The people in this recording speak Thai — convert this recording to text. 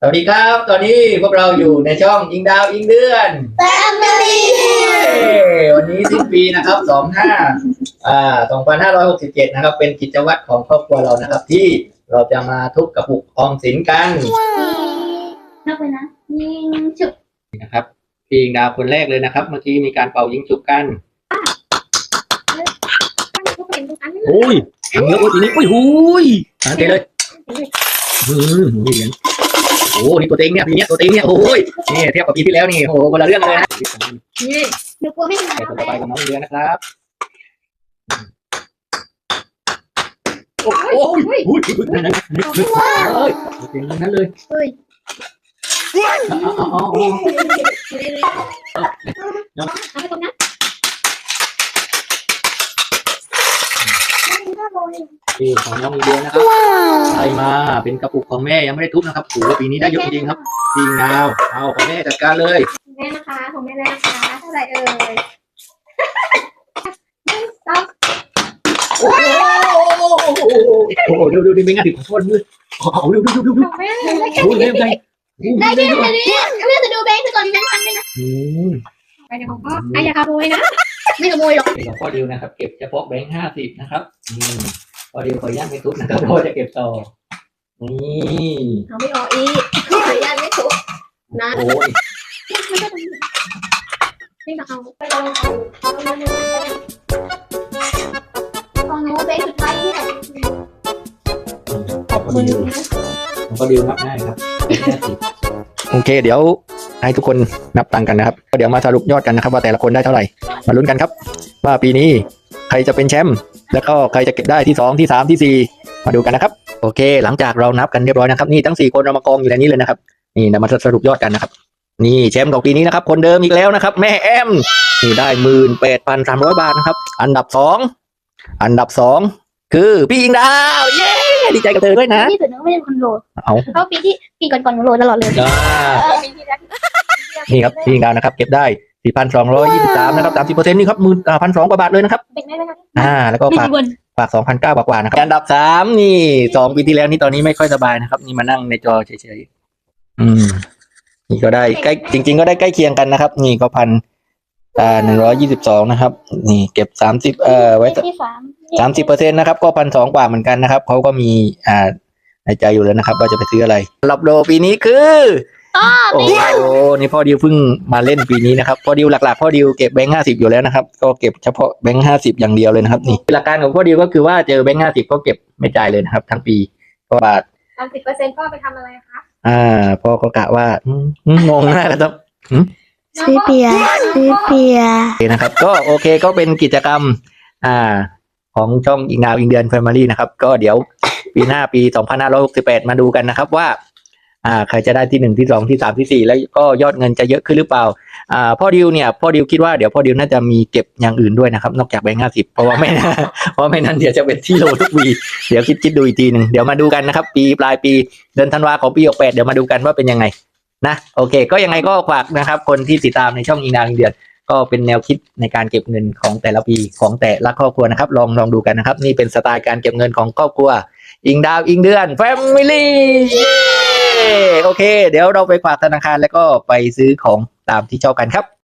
สวัสดีครับ ตอนนี้พวกเราอยู่ในช่องยิงดาวยิงเดือน แฟมิลี่เย้วันนี้สิ้นปีนะครับสองห้าอ่าสองพันห้าร้อยหกสิบเจ็ดนะครับ เป็นกิจวัตรของครอบครัวเรานะครับ ที่เราจะมาทุบกระปุกออมสินกันนับไปนะ ยิงฉุบนะครับพี่ยิงดาวคนแรกเลยนะครับ เมื่อกี้มีการเป่ายิงฉุบกันทุกคนทุกอันโอ้ยทำเยอะโอ้ยทีนี้โอ้ยหูยมาเทเลยอืมนี่เหรียญ โอ้นี่ตัวเต็งเนี่ยปีเนี้ยตัวเต็งเนี่ยโอ้ยนี่เทียบกับปีที่แล้วนี่โอ้โหคนละเรื่องเลยนะนี่หนูกลัวไม่ชนะใส่ตัวต่อไปกับน้องเรือนะครับโอ้โหโอ้ยโอ้ยโอ้ยนั่นนั่นนั่นนั่นเลยเต็งนั้นเลยเฮ้ยอ๋ออ๋ออ๋อเอาไปตรงนั้น นี่ของน้องเรือนะครับใส่มาเป็นกระปุกของแม่ยังไม่ได้ทุบนะครับโอ้โหปีนี้ได้เยอะจริงๆครับจริงดาวเอาของแม่จัดการเลยแม่นะคะของแม่นะคะเท่าไหร่เอ่ยสองโอ้โหโอ้โหดูดูดูเป็นไงถึงของโทษมือโอ้โหดูดูดูดูดูของแม่โอ้ยเร็วไงโอ้โหได้เร็แค่วนี้แม่จะดูแบงค์คือก่อนมีแบงค์พันด้วยนะอืมไปเดี๋ยวของพ่อไอ้อย่าขโมยนะไม่ขโมยหรอกเป็นของพ่อดิวนะครับ เก็บเฉพาะแบงค์ห้าสิบนะครับอืม พ่อดิวขออนุญาตไม่ทุบนะครับพ่อจะเก็บต่อ นี่เอาไม่ออกอีกขออนุญาตไม่ถูกนะโอ้ยไม่มาเอาไปลองเอาของหนูแบงค์สุดท้ายเนี่ยขอบคุณดิวของพ่อดิวนับได้ครับโอเค เดี๋ยวให้ทุกคนนับตังค์กันนะครับเดี๋ยวมาสรุปยอดกันนะครับ ว่าแต่ละคนได้เท่าไหร่มาลุ้นกันครับ ว่าปีนี้ใครจะเป็นแชมป์ แล้วก็ใครจะเก็บได้ที่สองที่สามที่สี่มาดูกันนะครับ โอเค หลังจากเรานับกันเรียบร้อยนะครับนี่ทั้งสี่คนเรามากองอยู่ในนี้เลยนะครับ นี่เดี๋ยวมาสรุปยอดกันนะครับ นี่แชมป์ของปีนี้นะครับ คนเดิมอีกแล้วนะครับ แม่แอมนี่ได้หมื่นแปดพันสามร้อยบาทนะครับ อันดับสองอันดับสองคือพี่ยิงดาวเย้ดีใจกับเธอด้วยนะที่สุดหนูไม่ได้คนโหลดเอาเพราะปีที่ปีก่อนๆหนูโหลดตลอดเลยจ้าปีที่แล้วนี่ครับพี่ยิงดาวนะครับ เก็บได้ สี่พันสองร้อยยี่สิบสามนะครับสามสิบเปอร์เซ็นต์นี่ครับหมื่นพันสองกว่าบาทเลยนะครับเป็นไหมไหมคะอ่า แล้วก็ไม่ฝากกี่วันฝากสองพันเก้ากว่าๆนะครับอันดับสามนี่สองปีที่แล้วนี่ตอนนี้ไม่ค่อยสบายนะครับ นี่มานั่งในจอเฉยๆอืม นี่ก็ได้ใกล้จริง ๆ ก็ได้ใกล้เคียงกันนะครับ นี่ก็พันอ่าหนึ่งร้อยยี่สิบสองนะครับ นี่เก็บสามสิบเอ่อไว้ที่สามสามสิบเปอร์เซ็นต์นะครับ ก็พันสองกว่าเหมือนกันนะครับเขาก็มีอ่าในใจอยู่แล้วนะครับ ว่าจะไปซื้ออะไรรอบโลปีนี้คือ อ๋อโอ้โหนี่พ่อดิวเพิ่งมาเล่นปีนี้นะครับพ่อดิวหลักๆพ่อดิวเก็บแบงค์ห้าสิบอยู่แล้วนะครับ ก็เก็บเฉพาะแบงค์ห้าสิบอย่างเดียวเลยนะครับ นี่หลักการของพ่อดิวก็คือว่าเจอแบงค์ห้าสิบก็เก็บไม่จ่ายเลยนะครับ ทั้งปีก็บาทสามสิบเปอร์เซ็นต์ก็ไปทำอะไรคะอ่าพ่อก็กะว่าอืมอืมงงมากครับซื้อเบียร์ซื้อเบียร์โอเคนะครับก็โอเคก็เป็นกิจกรรมอ่าของช่องอิงดาวอิงเดือนแฟมิลี่นะครับ ก็เดี๋ยวปีหน้าปี 2568 มาดูกันนะครับว่า อ่าใครจะได้ที่หนึ่งที่สองที่สามที่สี่แล้วก็ยอดเงินจะเยอะขึ้นหรือเปล่าอ่าพ่อดิวเนี่ยพ่อดิวคิดว่าเดี๋ยวพ่อดิวน่าจะมีเก็บอย่างอื่นด้วยนะครับ นอกจากแบงค์ห้าสิบเพราะว่าไม่นะเพราะไม่นั้นเดี๋ยวจะเป็นที่โลทุกปีเดี๋ยวคิดคิดดูอีกทีหนึ่งเดี๋ยวมาดูกันนะครับ ปีปลายปีเดือนธันวาของปี68เดี๋ยวมาดูกันว่าเป็นยังไงนะโอเค ก็ยังไงก็ฝากนะครับ คนที่ติดตามในช่องอิงดาวอิงเดือนก็เป็นแนวคิดในการเก็บเงินของแต่ละปีของแต่ละครอบครัวนะครับ ลองลองดูกันนะครับ นี่เป็นสไตล์การเก็บเงินของครอบครัว อิงดาวอิงเดือนแฟมิลี่ โอเค เดี๋ยวเราไปฝากธนาคารแล้วก็ไปซื้อของตามที่ชอบกันครับ